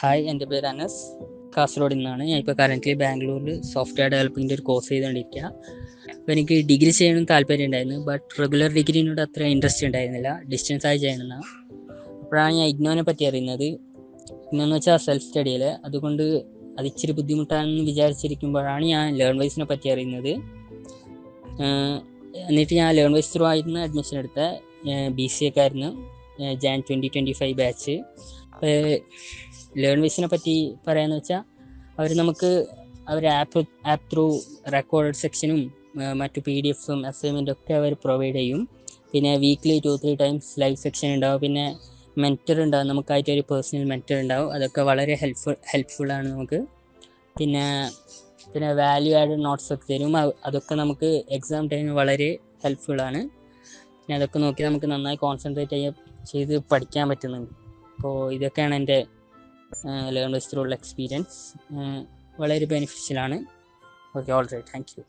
Hi എന്റെ പേര് അനസ്. കാസർഗോഡ് നിന്നാണ്. ഞാൻ ഇപ്പോൾ കറന്റ്ലി ബാംഗ്ലൂരിൽ സോഫ്റ്റ്വെയർ ഡെവലപ്പിങ്ങിന്റെ ഒരു കോഴ്സ് ചെയ്തുകൊണ്ടിരിക്കുക അപ്പോൾ എനിക്ക് ഡിഗ്രി ചെയ്യണം താല്പര്യം ഉണ്ടായിരുന്നു. ബട്ട് റെഗുലർ ഡിഗ്രീനോട് അത്ര ഇൻട്രസ്റ്റ് ഉണ്ടായിരുന്നില്ല. ഡിസ്റ്റൻസ് ആയി ചെയ്യണമെന്ന അപ്പോഴാണ് ഞാൻ ഇഗ്നോനെ പറ്റി അറിയുന്നത്. ഇഗ്നോ എന്ന് വെച്ചാൽ സെൽഫ് സ്റ്റഡിയിൽ അതുകൊണ്ട് അത് ഇച്ചിരി ബുദ്ധിമുട്ടാണെന്ന് വിചാരിച്ചിരിക്കുമ്പോഴാണ് ഞാൻ ലേൺ വൈസിനെ പറ്റി അറിയുന്നത്. എന്നിട്ട് ഞാൻ ലേൺ വൈസ് ത്രൂ ആയിരുന്നു അഡ്മിഷൻ എടുത്ത. ബി സി ഒക്കെ ആയിരുന്നു. Jan twenty twenty five batch Learn വിസിനെ പറ്റി പറയാന്ന് വെച്ചാൽ അവർ നമുക്ക് അവർ ആപ്പ് ആപ്പ് ത്രൂ റെക്കോർഡ് സെക്ഷനും മറ്റു പി ഡി എഫും അസൈൻമെന്റും ഒക്കെ അവർ പ്രൊവൈഡ് ചെയ്യും. പിന്നെ weekly two three times live session ഉണ്ടാവും. പിന്നെ മെന്റർ ഉണ്ടാവും. നമുക്കായിട്ട് ഒരു പേഴ്സണൽ മെന്റർ ഉണ്ടാവും. അതൊക്കെ വളരെ ഹെൽപ്ഫുൾ ഹെൽപ്ഫുള്ളാണ് നമുക്ക്. പിന്നെ പിന്നെ വാല്യൂ ആഡ് നോട്ട്സ് ഒക്കെ തരും. അതൊക്കെ നമുക്ക് എക്സാം ടൈമിൽ വളരെ ഹെൽപ്ഫുള്ളാണ് പിന്നെ അതൊക്കെ നോക്കി നമുക്ക് നന്നായി കോൺസെൻട്രേറ്റ് ചെയ്യാൻ ചെയ്ത് പഠിക്കാൻ പറ്റുന്നുണ്ട്. അപ്പോൾ ഇതൊക്കെയാണ് എന്റെ ലേൺ എക്സ്പീരിയൻസ് വളരെ ബെനിഫിഷ്യലാണ് okay all right thank you